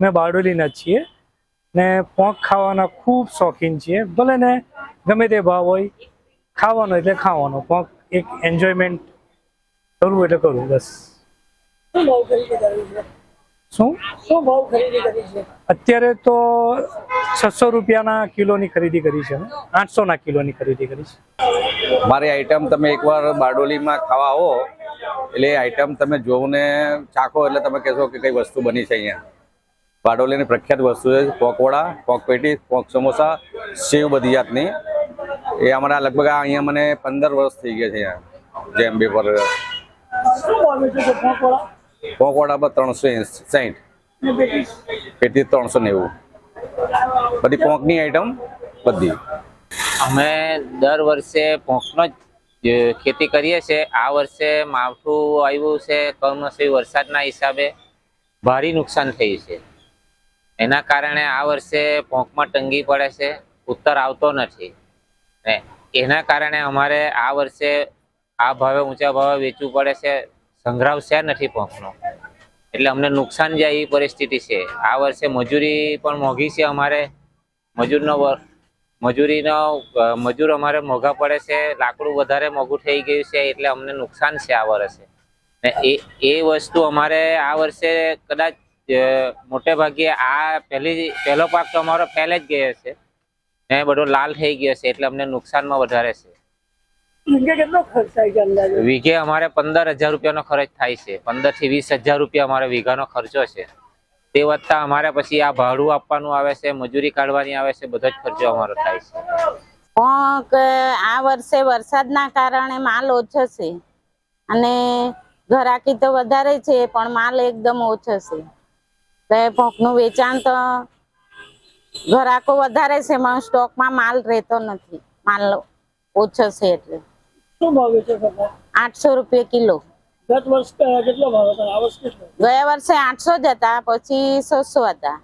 મેં બારડોલીના જ છીએ. ને પોંખ ખાવાના ખૂબ શોખીન છીએ. ભલે ને ગમે તે ભાવ હોય ખાવાનો એટલે ખાવાનો. પોંખ એક એન્જોયમેન્ટ કરવું એટલે કરવું બસ. શું શું? શું ભાવ ખરીદી કરી છે? અત્યારે તો છસો રૂપિયાના કિલોની ખરીદી કરી છે આઠસોના કિલોની ખરીદી કરી છે. મારી આઈટમ તમે એકવાર બારડોલીમાં ખાવા આવો. એટલે એ આઈટમ તમે જોઈને ચાખો એટલે તમે કહેશો કે કઈ વસ્તુ બની છે અહીંયા. બારડોલીની પ્રખ્યાત વસ્તુ છે પોકવડા પોક પેટી પોક સમોસા સેવ બધી જાતની. એ અમારા લગભગ આ અહીંયા મને પંદર વર્ષ થઈ ગયા છે અહીંયા જેમ બે પર પોકવડા પર ત્રણસો અને પેટી? ત્રણસો નેવું. બધી પોંકની આઈટમ બધી. અમે દર વર્ષે પોંકનો જ ખેતી કરીએ છીએ આ વર્ષે માવઠું આવ્યું છે કમનસીબ વરસાદના હિસાબે ભારે નુકસાન થયું છે. એના કારણે આ વર્ષે પોંકમાં તંગી પડે છે, ઉત્તર આવતો નથી. ને એના કારણે અમારે આ વર્ષે આ ભાવે ઊંચા ભાવે વેચવું પડે છે સંગ્રહ છે નથી પોંકનો એટલે અમને નુકસાન જાય એવી પરિસ્થિતિ છે. આ વર્ષે મજૂરી પણ મોંઘી છે અમારે. મજૂરનો મજૂરીનો મજૂર અમારે મોંઘા પડે છે, લાકડું વધારે મોંઘું થઈ ગયું છે, એટલે અમને નુકસાન છે આ વર્ષે. ને એ એ વસ્તુ અમારે આ વર્ષે કદાચ મોટે ભાગે આ પહેલી પહેલો પાક તો અમારો પહેલે જ ગયો છે. ને બધો લાલ થઈ ગયો છે એટલે અમને નુકસાનમાં વધારે છે. વીઘે અમારે પંદર હજાર રૂપિયાનો ખર્ચ થાય છે. પંદરથી વીસ હજાર રૂપિયા અમારે વીઘાનો ખર્ચો છે. તે વધતા અમારે પછી આ ભાડું આપવાનું આવે છે મજૂરી કાઢવાની આવે છે બધો જ ખર્ચો અમારો થાય છે. આ વર્ષે વરસાદના કારણે માલ ઓછો છે. અને ઘરાકી તો વધારે છે પણ માલ એકદમ ઓછો છે. તો એ વેચાણ તો ઘરાકો વધારે છે પણ સ્ટોકમાં માલ રહેતો નથી. માલ ઓછો છે એટલે. શું ભાવ વેચો છો? આઠસો રૂપિયા કિલો. ગત વર્ષ કેટલો ભાવ હતો? આ વર્ષ કેટલો? ગયા વર્ષે આઠસો જ હતા પછી સોસો હતા.